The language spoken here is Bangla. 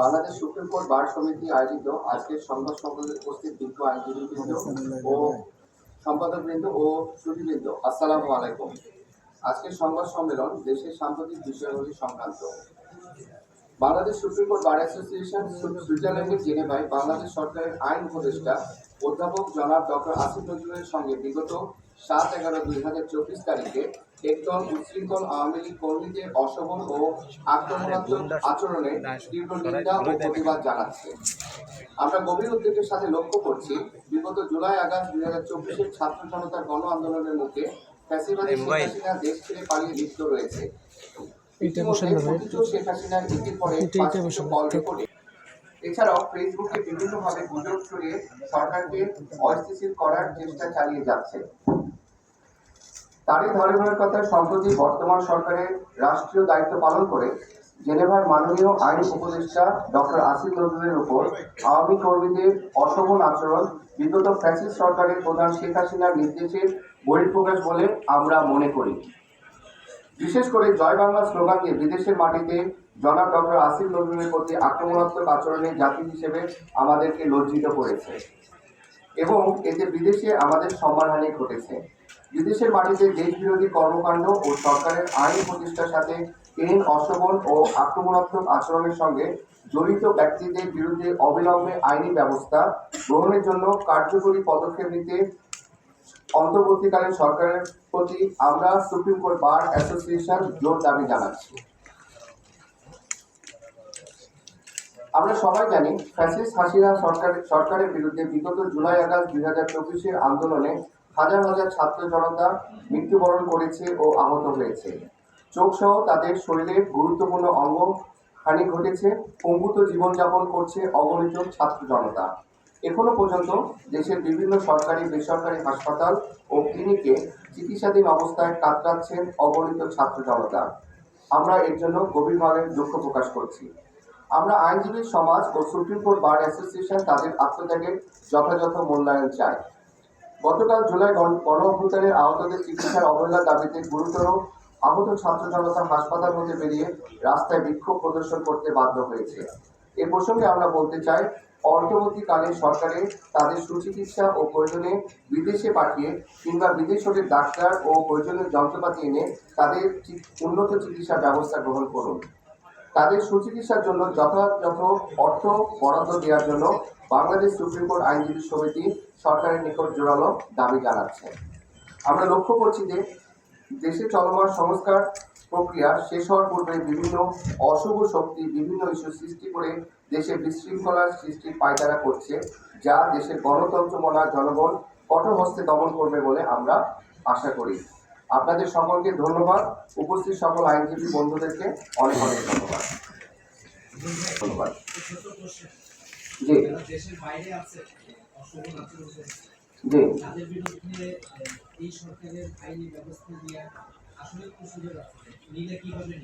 বাংলাদেশ সুপ্রিম কোর্ট বার সমিতি আয়োজিত আজকের সংবাদ সম্মেলনে উপস্থিত বিজ্ঞ আইনজীবীবৃন্দ ও সম্পাদকবৃন্দ ও শ্রুতিবৃন্দ। আসসালামু আলাইকুম। আজকের সংবাদ সম্মেলন দেশের সাম্প্রতিক বিষয়গুলি সংক্রান্ত। Bangladesh supreme court bar association সুইজারল্যান্ডের জেনেভায় বাংলাদেশ সরকারের আইন উপদেষ্টা অধ্যাপক জনাব ডক্টর আসিফ নজরুলের সঙ্গে বিগত সাত এগারো দুই হাজার চব্বিশ তারিখে একদল উচ্ছৃঙ্খল আওয়ামী লীগ কর্মীদের অশোভন ও আক্রমণাত্মক আচরণে তীব্র নিন্দা ও প্রতিবাদ জানাচ্ছে। আমরা গভীর উদ্বেগের সাথে লক্ষ্য করছি বিগত জুলাই আগস্ট দুই হাজার চব্বিশের ছাত্র জনতার গণ আন্দোলনের মুখে ফ্যাসিবাদী শেখ হাসিনা দেশ ছেড়ে পালিয়ে লিপ্ত রয়েছে। শেখ হাসিনার পর। কল রেকর্ডে। এছাড়াও ফেসবুকে বিভিন্নভাবে গুজব ছড়িয়ে সরকারকে অস্থিতিশীল করার চেষ্টা চালিয়ে যাচ্ছে। তারই ধারাবাহিকতায় সম্প্রতি বর্তমান সরকারের রাষ্ট্রীয় দায়িত্ব পালন করে জেনেভার মাননীয় আইন উপদেষ্টা ডক্টর আসিফ নজরুলের উপর আওয়ামী কর্মীদের অশোভন আচরণ বিগত ফ্যাসিস্ট সরকারের প্রধান শেখ হাসিনার নির্দেশের বহিঃপ্রকাশ বলে আমরা মনে করি। বিশেষ করে জয় বাংলা স্লোগান দিয়ে বিদেশের মাটিতে জনাব ডক্টর আসিফ নজরুলের প্রতি আক্রমণাত্মক আচরণে জাতি হিসেবে আমাদেরকে লজ্জিত করেছে এবং এতে বিদেশে আমাদের সম্মানহানি ঘটেছে। বিদেশের মাটিতে দেশ বিরোধী কর্মকাণ্ড ও সরকারের আইন প্রতিষ্ঠার সাথে আইন অশোভন ও আক্রমণাত্মক আচরণের সঙ্গে জড়িত ব্যক্তিদের বিরুদ্ধে অবিলম্বে আইনি ব্যবস্থা গ্রহণের জন্য কার্যকরী পদক্ষেপ নিতে অন্তর্বর্তীকালীন সরকারের প্রতি আমরা সুপ্রিম কোর্ট বার অ্যাসোসিয়েশন জোর দাবি জানাচ্ছি। আমরা সবাই জানি ফ্যাসিস হাসিনা সরকার সরকারের বিরুদ্ধে বিগত জুলাই আগস্ট দুই হাজার চব্বিশের আন্দোলনে হাজার হাজার ছাত্র জনতা মৃত্যুবরণ করেছে ও আহত হয়েছে। চোখ সহ তাদের শরীরের গুরুত্বপূর্ণ অঙ্গ হানি ঘটেছে পঙ্গুত জীবনযাপন করছে অগণিত ছাত্র জনতা। এখনও পর্যন্ত দেশের বিভিন্ন সরকারি, বেসরকারি হাসপাতাল ও ক্লিনিকে চিকিৎসাধীন অবস্থায় কাতরাচ্ছেন অগণিত ছাত্র জনতা। আমরা এর জন্য গভীরভাবে দুঃখ প্রকাশ করছি। আমরা আইনজীবী সমাজ ও সুপ্রিম কোর্ট বার অ্যাসোসিয়েশন তাদের আত্মত্যাগের যথাযথ মূল্যায়ন চায় গতকাল জুলাই গণ- গণ অভ্যুত্থানের আহতদের চিকিৎসার অবহেলার দাবিতে গুরুতর আহত ছাত্র জনতা হাসপাতাল হতে বেরিয়ে রাস্তায় বিক্ষোভ প্রদর্শন করতে বাধ্য হয়েছে। এ প্রসঙ্গে আমরা বলতে চাই, অন্তর্বর্তীকালে সরকারে তাদের সুচিকিৎসা ও প্রয়োজনে বিদেশে পাঠিয়ে কিংবা বিদেশের ডাক্তার ও প্রয়োজনীয় যন্ত্রপাতি এনে তাদের উন্নত চিকিৎসা ব্যবস্থা গ্রহণ করুন। তাদের সুচিকিৎসার জন্য যথাযথ অর্থ বরাদ্দ দেওয়ার জন্য বাংলাদেশ সুপ্রিম কোর্ট আইনজীবী সমিতি সরকারের নিকট জোরালো দাবি জানাচ্ছে। আমরা লক্ষ্য করছি যে দেশে চলমান সংস্কার প্রক্রিয়া শেষ হওয়ার পূর্বে বিভিন্ন অশুভ শক্তি, বিভিন্ন ইস্যু সৃষ্টি করে দেশে বিশৃঙ্খলার সৃষ্টির পায়তারা করছে, যা দেশের গণতন্ত্র মনা জনগণ কঠোর হস্তে দমন করবে বলে আমরা আশা করি। আপনাদের সকলকে ধন্যবাদ। উপস্থিত সকল আইনজীবী বন্ধুদেরকে অনেক অনেক ধন্যবাদ। ধন্যবাদ। জি। জি। এই সরকারের আইনি ব্যবস্থা আসলে কি সুযোগ আছে নিলে কি নিবে?